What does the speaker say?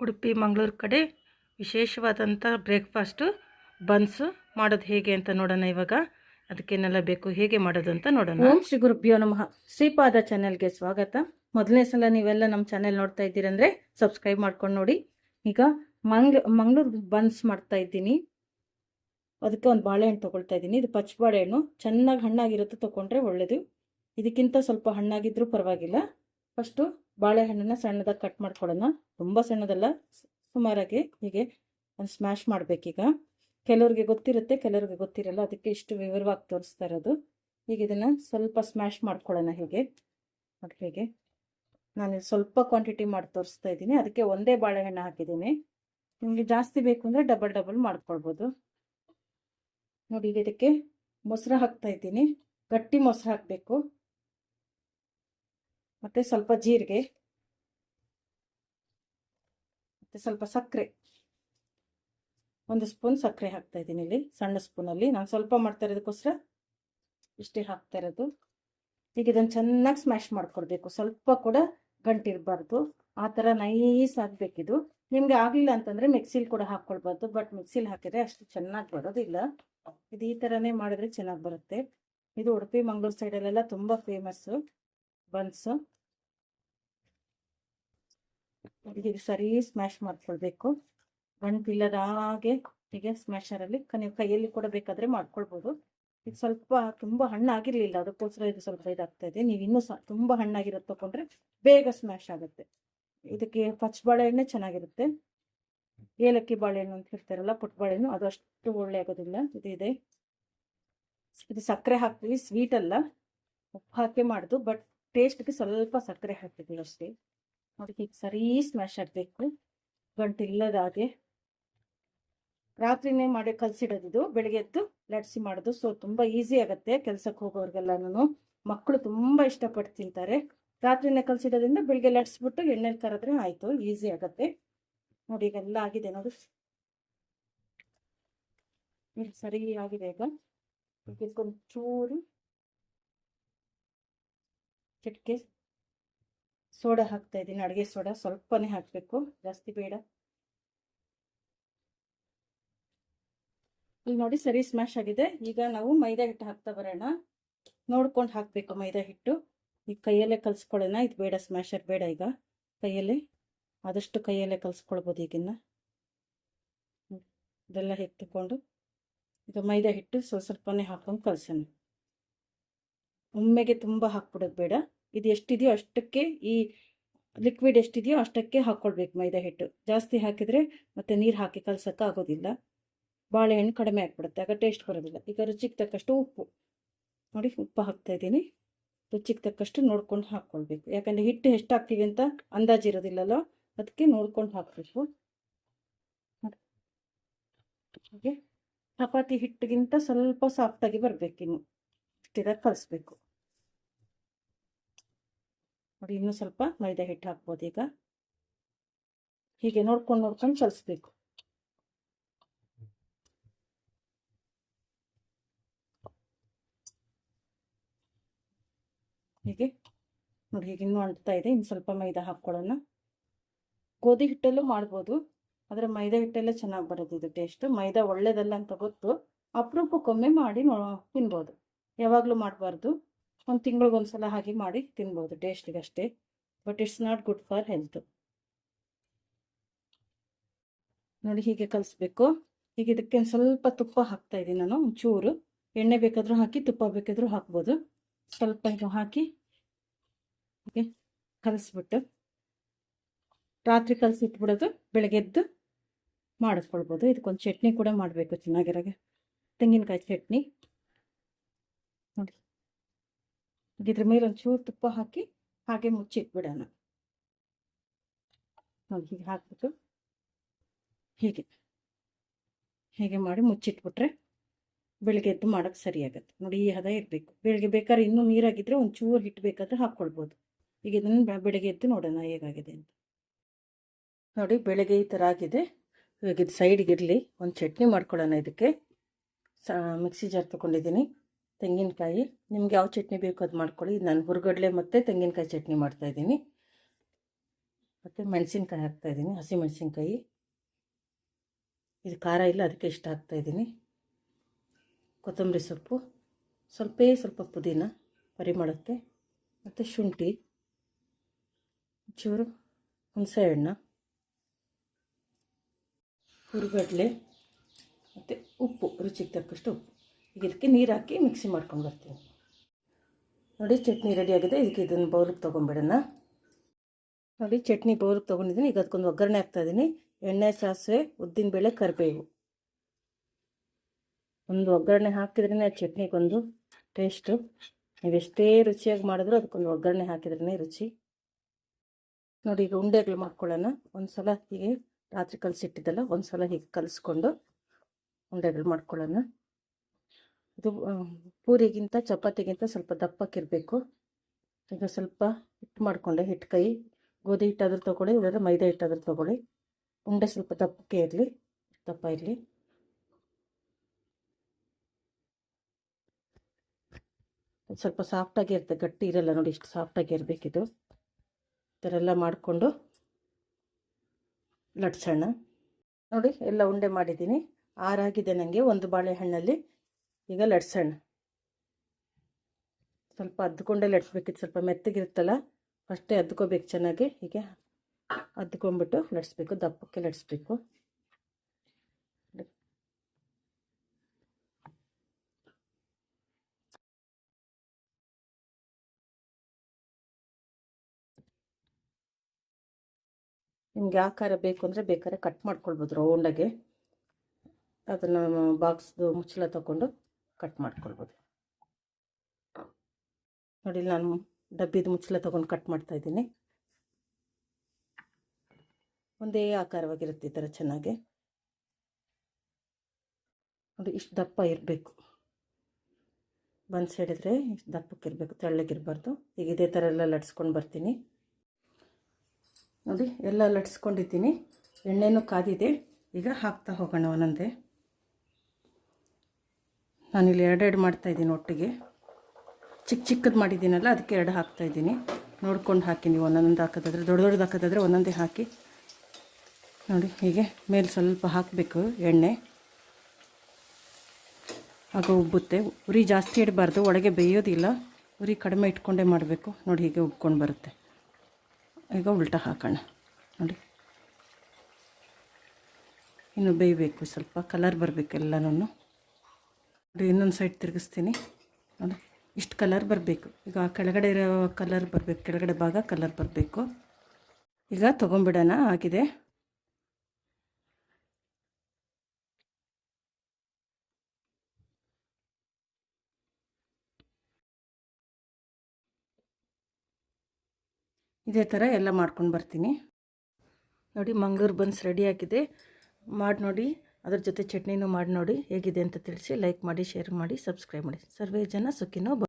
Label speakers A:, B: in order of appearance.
A: ಉಡುಪಿ, ಮಂಗಳೂರು ಕಡೆ ವಿಶೇಷವಾದಂಥ breakfast, buns ಮಾಡೋದು ಹೇಗೆ ಅಂತ ನೋಡೋಣ ಇವಾಗ. ಅದಕ್ಕೇನೆಲ್ಲ ಬೇಕು, ಹೇಗೆ ಮಾಡೋದು ಅಂತ ನೋಡೋಣ. ಓಂ ಶ್ರೀ ಗುರುಭ್ಯೋ ನಮಃ. ಶ್ರೀಪಾದ ಚಾನೆಲ್ಗೆ ಸ್ವಾಗತ. ಮೊದಲನೇ ಸಲ ನೀವೆಲ್ಲ ನಮ್ಮ ಚಾನೆಲ್ ನೋಡ್ತಾ ಇದ್ದೀರಂದರೆ ಸಬ್ಸ್ಕ್ರೈಬ್ ಮಾಡ್ಕೊಂಡು ನೋಡಿ. ಈಗ ಮಂಗ್ಳ, ಮಂಗಳೂರು ಬನ್ಸ್ ಮಾಡ್ತಾ ಇದ್ದೀನಿ. ಅದಕ್ಕೆ ಒಂದು ಬಾಳೆಹಣ್ಣು ತೊಗೊಳ್ತಾ ಇದ್ದೀನಿ. ಇದು ಪಚ್ಚ ಬಾಳೆಹಣ್ಣು. ಚೆನ್ನಾಗಿ ಹಣ್ಣಾಗಿರುತ್ತೆ ತೊಗೊಂಡ್ರೆ ಒಳ್ಳೆಯದು ಇದಕ್ಕಿಂತ ಸ್ವಲ್ಪ ಹಣ್ಣಾಗಿದ್ದರೂ ಪರವಾಗಿಲ್ಲ. ಫಸ್ಟು ಬಾಳೆಹಣ್ಣನ್ನು ಸಣ್ಣದಾಗಿ ಕಟ್ ಮಾಡ್ಕೊಳ್ಳೋಣ ತುಂಬ ಸಣ್ಣದಲ್ಲ ಸುಮಾರಾಗಿ ಹೀಗೆ ಸ್ಮ್ಯಾಶ್ ಮಾಡಬೇಕೀಗ. ಕೆಲವ್ರಿಗೆ ಗೊತ್ತಿರುತ್ತೆ, ಕೆಲವ್ರಿಗೆ ಗೊತ್ತಿರಲ್ಲ, ಅದಕ್ಕೆ ಇಷ್ಟು ವಿವರವಾಗಿ ತೋರಿಸ್ತಾ ಇರೋದು. ಈಗ ಇದನ್ನು ಸ್ವಲ್ಪ ಸ್ಮ್ಯಾಶ್ ಮಾಡ್ಕೊಳ್ಳೋಣ ಹೀಗೆ. ನೋಡಿ ಹೀಗೆ. ನಾನು ಸ್ವಲ್ಪ ಕ್ವಾಂಟಿಟಿ ಮಾಡಿ ತೋರಿಸ್ತಾ ಇದ್ದೀನಿ. ಅದಕ್ಕೆ ಒಂದೇ ಬಾಳೆಹಣ್ಣು ಹಾಕಿದ್ದೀನಿ. ನಿಮಗೆ ಜಾಸ್ತಿ ಬೇಕು ಅಂದರೆ ಡಬಲ್ ಡಬಲ್ ಮಾಡ್ಕೊಳ್ಬೋದು. ನೋಡಿ ಇದಕ್ಕೆ ಮೊಸರು ಹಾಕ್ತಾ ಇದ್ದೀನಿ. ಗಟ್ಟಿ ಮೊಸರು ಹಾಕಬೇಕು. ಮತ್ತು ಸ್ವಲ್ಪ ಜೀರಿಗೆ, ಮತ್ತು ಸ್ವಲ್ಪ ಸಕ್ಕರೆ. ಒಂದು ಸ್ಪೂನ್ ಸಕ್ಕರೆ ಹಾಕ್ತಾ ಇದ್ದೀನಿ ಇಲ್ಲಿ, ಸಣ್ಣ ಸ್ಪೂನಲ್ಲಿ. ನಾನು ಸ್ವಲ್ಪ ಮಾಡ್ತಾ ಇರೋದಕ್ಕೋಸ್ಕರ ಇಷ್ಟೇ ಹಾಕ್ತಾ ಇರೋದು. ಈಗ ಇದನ್ನು ಚೆನ್ನಾಗಿ ಸ್ಮ್ಯಾಶ್ ಮಾಡಿಕೊಡ್ಬೇಕು. ಸ್ವಲ್ಪ ಕೂಡ ಗಂಟಿರಬಾರ್ದು. ಆ ಥರ ನೈಸ್ ಆಗಬೇಕಿದು. ನಿಮಗೆ ಆಗಲಿಲ್ಲ ಅಂತಂದರೆ ಮಿಕ್ಸಿಲಿ ಕೂಡ ಹಾಕ್ಕೊಳ್ಬಾರ್ದು, ಬಟ್ ಮಿಕ್ಸಿಲಿ ಹಾಕಿದರೆ ಅಷ್ಟು ಚೆನ್ನಾಗಿ ಬರೋದಿಲ್ಲ. ಇದು ಈ ಥರನೇ ಮಾಡಿದ್ರೆ ಚೆನ್ನಾಗಿ ಬರುತ್ತೆ. ಇದು ಉಡುಪಿ, ಮಂಗಳೂರು ಸೈಡಲ್ಲೆಲ್ಲ ತುಂಬ ಫೇಮಸ್ಸು ಬನ್ಸು ಹುಡುಗಿಗೆ ಸರಿ ಸ್ಮ್ಯಾಶ್ ಮಾಡ್ಕೊಳ್ಬೇಕು. ಗಂಟಿಲ್ಲದ ಹಾಗೆ ಹೀಗೆ ಸ್ಮ್ಯಾಶರಲ್ಲಿ ನೀವು ಕೈಯಲ್ಲಿ ಕೂಡ ಬೇಕಾದ್ರೆ ಮಾಡ್ಕೊಳ್ಬೋದು. ಇದು ಸ್ವಲ್ಪ ತುಂಬ ಹಣ್ಣಾಗಿರಲಿಲ್ಲ, ಅದಕ್ಕೋಸ್ಕರ ಇದು ಸ್ವಲ್ಪ ಇದಾಗ್ತಾ ಇದೆ. ನೀವು ಇನ್ನೂ ಸಹ ತುಂಬ ಹಣ್ಣಾಗಿರೋದು ತಗೊಂಡ್ರೆ ಬೇಗ ಸ್ಮ್ಯಾಶ್ ಆಗುತ್ತೆ. ಇದಕ್ಕೆ ಪಚ್ಚ ಬಾಳೆಹಣ್ಣೆ ಚೆನ್ನಾಗಿರುತ್ತೆ. ಏಲಕ್ಕಿ ಬಾಳೆಹಣ್ಣು ಅಂತ ಹೇಳ್ತಾರಲ್ಲ ಪುಟ್ಟ ಬಾಳೆಹಣ್ಣು ಅದು ಅಷ್ಟು ಒಳ್ಳೆ ಆಗೋದಿಲ್ಲ. ಇದು ಇದೆ. ಇದು ಸಕ್ಕರೆ ಹಾಕ್ತೀವಿ ಸ್ವೀಟ್ ಅಲ್ಲ. ಉಪ್ಪು ಹಾಕಿ ಮಾಡೋದು ಬಟ್ ಟೇಸ್ಟ್ಗೆ ಸ್ವಲ್ಪ ಸಕ್ಕರೆ ಹಾಕ್ತಿದ್ದೀವಿ ಅಷ್ಟೇ. ನೋಡಿ ಹೀಗೆ ಸರಿ ಸ್ಮ್ಯಾಶ್ ಆಗಬೇಕು. ಗಂಟಿಲ್ಲದ ಹಾಗೆ. ರಾತ್ರಿನೇ ಮಾಡಿ ಇದು. ಬೆಳಿಗ್ಗೆ ಎದ್ದು ಲಟ್ಸಿ ಮಾಡೋದು. ಸೊ ತುಂಬ ಈಸಿ ಆಗುತ್ತೆ ಕೆಲಸಕ್ಕೆ ಹೋಗೋರಿಗೆಲ್ಲನೂ ಮಕ್ಕಳು ತುಂಬ ಇಷ್ಟಪಟ್ಟು ತಿಂತಾರೆ. ರಾತ್ರಿನೇ ಕಲಸಿಡೋದ್ರಿಂದ ಬೆಳಿಗ್ಗೆ ಲಟ್ಸ್ಬಿಟ್ಟು ಎಣ್ಣೆಲಿ ಕರೆದ್ರೆ ಆಯಿತು. ಈಸಿ ಆಗುತ್ತೆ. ನೋಡಿ ಈಗೆಲ್ಲ ಆಗಿದೆ ನೋಡಿ. ಈಗ ಸರಿ ಆಗಿದೆ ಈಗ. ಇದಕ್ಕೊಂದು ಚೂರು ಚಿಟಿಕೆ ಸೋಡಾ ಹಾಕ್ತಾ ಇದ್ದೀನಿ. ಅಡುಗೆ ಸೋಡಾ ಸ್ವಲ್ಪನೇ ಹಾಕಬೇಕು. ಜಾಸ್ತಿ ಬೇಡ. ಇಲ್ಲಿ ನೋಡಿ ಸರಿ ಸ್ಮ್ಯಾಶ್ ಆಗಿದೆ. ಈಗ ನಾವು ಮೈದಾ ಹಿಟ್ಟು ಹಾಕ್ತಾ ಬರೋಣ. ನೋಡ್ಕೊಂಡು ಹಾಕಬೇಕು ಮೈದಾ ಹಿಟ್ಟು. ಈಗ ಕೈಯಲ್ಲೇ ಕಲಿಸ್ಕೊಳ್ಳೋಣ. ಇದು ಬೇಡ ಸ್ಮ್ಯಾಶರ್ ಬೇಡ ಈಗ. ಕೈಯಲ್ಲಿ ಆದಷ್ಟು ಕೈಯಲ್ಲೇ ಕಲಿಸ್ಕೊಳ್ಬೋದು ಈಗಿನ್ನ. ಹ್ಮ್. ಇದೆಲ್ಲ ಎತ್ತಿಕೊಂಡು ಈಗ ಮೈದಾ ಹಿಟ್ಟು ಸ್ವಲ್ಪ ಸ್ವಲ್ಪನೇ ಹಾಕೊಂಡು ಕಲಸೋಣ. ಒಮ್ಮೆಗೆ ತುಂಬ ಹಾಕ್ಬಿಡೋದು ಬೇಡ. ಇದು ಎಷ್ಟಿದೆಯೋ ಅಷ್ಟಕ್ಕೆ ಈ ಲಿಕ್ವಿಡ್ ಎಷ್ಟಿದೆಯೋ ಅಷ್ಟಕ್ಕೆ ಹಾಕ್ಕೊಳ್ಬೇಕು ಮೈದಾ ಹಿಟ್ಟು. ಜಾಸ್ತಿ ಹಾಕಿದರೆ ಮತ್ತೆ ನೀರು ಹಾಕಿ ಕಲ್ಸೋಕೆ ಆಗೋದಿಲ್ಲ. ಬಾಳೆಹಣ್ಣು ಕಡಿಮೆ ಆಗಿಬಿಡುತ್ತೆ, ಆಗ ಟೇಸ್ಟ್ ಬರೋದಿಲ್ಲ. ಈಗ ರುಚಿಗೆ ತಕ್ಕಷ್ಟು ಉಪ್ಪು. ನೋಡಿ, ಉಪ್ಪು ಹಾಕ್ತಾ ಇದ್ದೀನಿ. ರುಚಿಗೆ ತಕ್ಕಷ್ಟು ನೋಡ್ಕೊಂಡು ಹಾಕ್ಕೊಳ್ಬೇಕು ಯಾಕಂದರೆ ಹಿಟ್ಟು ಎಷ್ಟು ಹಾಕ್ತೀವಿ ಅಂತ ಅಂದಾಜಿರೋದಿಲ್ಲಲ್ಲ ಅದಕ್ಕೆ ನೋಡ್ಕೊಂಡು ಹಾಕಬೇಕು. ಹಾಗೆ, ಚಪಾತಿ ಹಿಟ್ಟಿಗಿಂತ ಸ್ವಲ್ಪ ಸಾಫ್ಟಾಗಿ ಬರಬೇಕಿನ್ನು. ಇಷ್ಟಿದಾಗ ಕಲಿಸ್ಬೇಕು. ನೋಡಿ, ಇನ್ನೂ ಸ್ವಲ್ಪ ಮೈದಾ ಹಿಟ್ಟು ಹಾಕ್ಬೋದು ಈಗ. ಹೀಗೆ ನೋಡ್ಕೊಂಡು ನೋಡ್ಕೊಂಡು ಚಲಿಸ್ಬೇಕು ಹೀಗೆ ನೋಡಿ, ಹೀಗೆ ಇನ್ನೂ ಅಂಟ್ತಾ ಇದೆ. ಇನ್ನು ಸ್ವಲ್ಪ ಮೈದಾ ಹಾಕ್ಕೊಳ್ಳೋಣ. ಗೋಧಿ ಹಿಟ್ಟಲ್ಲೂ ಮಾಡ್ಬೋದು, ಆದರೆ ಮೈದಾ ಹಿಟ್ಟಲ್ಲೇ ಚೆನ್ನಾಗಿ ಬರೋದು ಇದು ಟೇಸ್ಟ್. ಮೈದಾ ಒಳ್ಳೇದಲ್ಲ ಅಂತ ಗೊತ್ತು. ಅಪರೂಪಕ್ಕೊಮ್ಮೆ ಮಾಡಿ ನೋ ತಿನ್ಬೋದು. ಯಾವಾಗಲೂ ಮಾಡಬಾರ್ದು. ಒಂದು ತಿಂಗಳಿಗೊಂದ್ಸಲ ಹಾಗೆ ಮಾಡಿ ತಿನ್ಬೋದು ಟೇಸ್ಟಿಗೆ ಅಷ್ಟೇ. But it's not good for health ನೋಡಿ ಹೀಗೆ ಕಲಿಸ್ಬೇಕು. ಈಗ ಇದಕ್ಕೆ ಸ್ವಲ್ಪ ತುಪ್ಪ ಹಾಕ್ತಾ ಇದ್ದೀನಿ ನಾನು, ಒಂಚೂರು. ಎಣ್ಣೆ ಬೇಕಾದರೂ ಹಾಕಿ, ತುಪ್ಪ ಬೇಕಾದರೂ ಹಾಕ್ಬೋದು. ಸ್ವಲ್ಪ ಇದು ಹಾಕಿ ಓಕೆ ಕಲಿಸ್ಬಿಟ್ಟು ರಾತ್ರಿ ಕಲಸಿ ಇಟ್ಬಿಡೋದು ಬೆಳಗ್ಗೆ ಎದ್ದು ಮಾಡಿಸ್ಕೊಳ್ಬೋದು. ಇದಕ್ಕೊಂದು ಚಟ್ನಿ ಕೂಡ ಮಾಡಬೇಕು ಚೆನ್ನಾಗಿರೋಗೆ. ತೆಂಗಿನಕಾಯಿ ಚಟ್ನಿ. ನೋಡಿ. ಇದ್ರ ಮೇಲೆ ಒಂಚೂರು ತುಪ್ಪ ಹಾಕಿ ಹಾಗೆ ಮುಚ್ಚಿಟ್ಬಿಡೋಣ. ನೋಡಿ ಹೀಗೆ ಹಾಕ್ಬಿಟ್ಟು ಹೀಗೆ ಹೀಗೆ ಮಾಡಿ ಮುಚ್ಚಿಟ್ಬಿಟ್ರೆ ಬೆಳಗ್ಗೆ ಎದ್ದು ಮಾಡೋಕ್ಕೆ ಸರಿಯಾಗತ್ತೆ ನೋಡಿ ಈ ಹದ ಇರಬೇಕು. ಬೆಳಿಗ್ಗೆ ಬೇಕಾದ್ರೆ ಇನ್ನೂ ನೀರಾಗಿದ್ದರೆ ಒಂಚೂರು ಹಿಟ್ಟು ಬೇಕಾದರೆ ಹಾಕ್ಕೊಳ್ಬೋದು. ಈಗ ಇದನ್ನು ಬೆಳಗ್ಗೆ ಎದ್ದು ನೋಡೋಣ ಹೇಗಾಗಿದೆ ಅಂತ. ನೋಡಿ ಬೆಳಗ್ಗೆ ಈ ಥರ ಆಗಿದೆ. ಇವಾಗ ಇದು ಸೈಡ್ಗೆ ಇರಲಿ. ಒಂದು ಚಟ್ನಿ ಮಾಡ್ಕೊಳ್ಳೋಣ ಇದಕ್ಕೆ. ಸ, ಮಿಕ್ಸಿ ಜಾರ್ ತೊಗೊಂಡಿದ್ದೀನಿ. ತೆಂಗಿನಕಾಯಿ, ನಿಮ್ಗೆ ಯಾವ ಚಟ್ನಿ ಬೇಕೋ ಅದು ಮಾಡ್ಕೊಳ್ಳಿ. ನಾನು ಹುರ್ಗಡ್ಲೆ ಮತ್ತು ತೆಂಗಿನಕಾಯಿ ಚಟ್ನಿ ಮಾಡ್ತಾಯಿದ್ದೀನಿ ಮತ್ತು ಮೆಣಸಿನ್ಕಾಯಿ ಹಾಕ್ತಾಯಿದ್ದೀನಿ ಹಸಿ ಮೆಣಸಿನ್ಕಾಯಿ. ಇದು ಖಾರ ಇಲ್ಲ, ಅದಕ್ಕೆ ಇಷ್ಟ ಹಾಕ್ತಾಯಿದ್ದೀನಿ ಕೊತ್ತಂಬರಿ ಸೊಪ್ಪು, ಸ್ವಲ್ಪೇ ಸ್ವಲ್ಪ ಪುದೀನ ಪರಿಮಳಕ್ಕೆ ಮತ್ತು ಶುಂಠಿ ಚೂರು ಹುಣಸೆ ಹಣ್ಣು, ಹುರುಗಡ್ಲೆ, ಮತ್ತು ಉಪ್ಪು, ರುಚಿಗೆ ತಕ್ಕಷ್ಟು ಉಪ್ಪು. ಈಗ ಇದಕ್ಕೆ ನೀರು ಹಾಕಿ ಮಿಕ್ಸಿ ಮಾಡ್ಕೊಂಡು ಬರ್ತೀನಿ. ನೋಡಿ ಚಟ್ನಿ ರೆಡಿ ಆಗಿದೆ. ಇದಕ್ಕೆ ಇದನ್ನು ಬೌಲಿಗೆ ತೊಗೊಂಬಿಡೋಣ ನೋಡಿ ಚಟ್ನಿ ಬೌಲಿಗೆ ತೊಗೊಂಡಿದ್ದೀನಿ. ಈಗ ಅದಕ್ಕೊಂದು ಒಗ್ಗರಣೆ ಹಾಕ್ತಾಯಿದ್ದೀನಿ ಎಣ್ಣೆ, ಸಾಸಿವೆ ಉದ್ದಿನಬೇಳೆ ಕರಿಬೇವು. ಒಂದು ಒಗ್ಗರಣೆ ಹಾಕಿದ್ರೇ ಚಟ್ನಿಗೊಂದು ಟೇಸ್ಟು ನೀವೆಷ್ಟೇ ರುಚಿಯಾಗಿ ಮಾಡಿದ್ರು ಅದಕ್ಕೊಂದು ಒಗ್ಗರಣೆ ಹಾಕಿದ್ರೇ ರುಚಿ. ನೋಡಿ ಈಗ ಉಂಡೆಗಳು ಮಾಡ್ಕೊಳ್ಳೋಣ. ಒಂದು ಸಲ ಹೀಗೆ ರಾತ್ರಿ ಕಲಸಿಟ್ಟಿದ್ದಲ್ಲ ಒಂದು ಸಲ ಹೀಗೆ ಕಲಿಸ್ಕೊಂಡು ಉಂಡೆಗಳು ಮಾಡ್ಕೊಳ್ಳೋಣ. ಇದು ಪೂರಿಗಿಂತ ಚಪಾತಿಗಿಂತ ಸ್ವಲ್ಪ ದಪ್ಪಕ್ಕಿರಬೇಕು. ಈಗ ಸ್ವಲ್ಪ ಹಿಟ್ಟು ಮಾಡಿಕೊಂಡೆ ಹಿಟ್ಟು ಕೈ. ಗೋಧಿ ಹಿಟ್ಟಾದ್ರೂ ತೊಗೊಳ್ಳಿ, ಇಲ್ಲಾಂದ್ರೆ ಮೈದಾ ಹಿಟ್ಟಾದ್ರೂ ತೊಗೊಳ್ಳಿ. ಉಂಡೆ ಸ್ವಲ್ಪ ದಪ್ಪಕ್ಕೆ ಇರಲಿ, ದಪ್ಪ ಇರಲಿ. ಸ್ವಲ್ಪ ಸಾಫ್ಟಾಗಿ ಇರುತ್ತೆ, ಗಟ್ಟಿ ಇರಲ್ಲ ನೋಡಿ, ಇಷ್ಟು ಸಾಫ್ಟಾಗಿ ಇರಬೇಕಿದು ಈ ಥರ ಎಲ್ಲ ಮಾಡಿಕೊಂಡು ಲಟ್ಸೋಣ. ನೋಡಿ, ಎಲ್ಲ ಉಂಡೆ ಮಾಡಿದ್ದೀನಿ. ಆರಾಗಿದೆ ನನಗೆ ಒಂದು ಬಾಳೆಹಣ್ಣಲ್ಲಿ. ಈಗ ಲಟ್ಸೋಣ. ಸ್ವಲ್ಪ ಅದ್ಕೊಂಡೇ ಲಟ್ಸ್ಬೇಕಿತ್ತು, ಸ್ವಲ್ಪ ಮೆತ್ತಗಿರುತ್ತಲ್ಲ ಫಸ್ಟೇ ಅದ್ಕೋಬೇಕು ಚೆನ್ನಾಗಿ. ಹೀಗೆ ಅದ್ಕೊಂಬಿಟ್ಟು ಲಟ್ಸ್ಬೇಕು, ದಪ್ಪಕ್ಕೆ ಲಟ್ಸ್ಬೇಕು. ನಿಮಗೆ ಆಕಾರ ಬೇಕು ಅಂದರೆ ಬೇಕಾದ್ರೆ ಕಟ್ ಮಾಡ್ಕೊಳ್ಬೋದು ರೌಂಡಾಗೆ ಅದನ್ನು ಬಾಕ್ಸ್ದು ಮುಚ್ಚಳ ತಗೊಂಡು ಕಟ್ ಮಾಡ್ಕೊಳ್ಬೋದು. ನೋಡಿ, ನಾನು ಡಬ್ಬಿದ ಮುಚ್ಚಲ ತೊಗೊಂಡು ಕಟ್ ಮಾಡ್ತಾ ಇದ್ದೀನಿ. ಒಂದೇ ಆಕಾರವಾಗಿರುತ್ತೆ ಈ ಥರ ಚೆನ್ನಾಗಿ. ನೋಡಿ ಇಷ್ಟು ದಪ್ಪ ಇರಬೇಕು. ಬನ್ಸ್ ಹಿಡಿದ್ರೆ ಇಷ್ಟು ದಪ್ಪಕ್ಕೆ ಇರಬೇಕು, ತೆಳ್ಳಗಿರಬಾರ್ದು. ಈಗ ಇದೇ ಥರ ಎಲ್ಲ ಲಟ್ಸ್ಕೊಂಡು ಬರ್ತೀನಿ. ನೋಡಿ, ಎಲ್ಲ ಲಟ್ಸ್ಕೊಂಡಿದ್ದೀನಿ. ಎಣ್ಣೆನೂ ಕಾದಿದೆ. ಈಗ ಹಾಕ್ತಾ ಹೋಗೋಣ ಒಂದೊಂದೇ. ನಾನಿಲ್ಲಿ ಎರಡೆರಡು ಮಾಡ್ತಾಯಿದ್ದೀನಿ ಒಟ್ಟಿಗೆ. ಚಿಕ್ಕ ಚಿಕ್ಕದು ಮಾಡಿದ್ದೀನಲ್ಲ, ಅದಕ್ಕೆ ಎರಡು ಹಾಕ್ತಾಯಿದ್ದೀನಿ ನೋಡ್ಕೊಂಡು ಹಾಕಿ ನೀವು ಒಂದೊಂದು ಹಾಕೋದಾದ್ರೆ, ದೊಡ್ಡ ದೊಡ್ಡದು ಹಾಕೋದಾದ್ರೆ ಒಂದೊಂದೇ ಹಾಕಿ. ನೋಡಿ, ಹೀಗೆ ಮೇಲೆ ಸ್ವಲ್ಪ ಹಾಕಬೇಕು ಎಣ್ಣೆ. ಆಗ ಉಬ್ಬುತ್ತೆ. ಉರಿ ಜಾಸ್ತಿ ಇಡಬಾರ್ದು, ಒಳಗೆ ಬೇಯೋದಿಲ್ಲ. ಉರಿ ಕಡಿಮೆ ಇಟ್ಕೊಂಡೇ ಮಾಡಬೇಕು. ನೋಡಿ, ಹೀಗೆ ಉಬ್ಕೊಂಡು ಬರುತ್ತೆ. ಈಗ ಉಲ್ಟ ಹಾಕೋಣ. ನೋಡಿ. ಇನ್ನು ಬೇಯಬೇಕು ಸ್ವಲ್ಪ, ಕಲರ್ ಬರಬೇಕು ಎಲ್ಲನೂ ನೋಡಿ, ಇನ್ನೊಂದು ಸೈಡ್ ತಿರುಗಿಸ್ತೀನಿ. ನೋಡಿ, ಇಷ್ಟು ಕಲರ್ ಬರಬೇಕು. ಈಗ ಕೆಳಗಡೆ ಇರೋ ಕಲರ್ ಬರಬೇಕು, ಕೆಳಗಡೆ ಭಾಗ ಕಲರ್ ಬರಬೇಕು. ಈಗ ತೊಗೊಂಬಿಡೋಣ, ಆಗಿದೆ. ಇದೇ ಥರ ಎಲ್ಲ ಮಾಡ್ಕೊಂಡು ಬರ್ತೀನಿ. ನೋಡಿ, ಮಂಗ್ಳೂರು ಬನ್ಸ್ ರೆಡಿ ಆಗಿದೆ. ಮಾಡಿ ನೋಡಿ ಅದ್ರ ಜೊತೆ ಚಟ್ನಿನೂ ಮಾಡಿ ನೋಡಿ ಹೇಗಿದೆ ಅಂತ ತಿಳಿಸಿ ಲೈಕ್ ಮಾಡಿ ಶೇರ್ ಮಾಡಿ ಸಬ್ಸ್ಕ್ರೈಬ್ ಮಾಡಿ. ಸರ್ವೇ ಜನ ಸುಖಿನೋ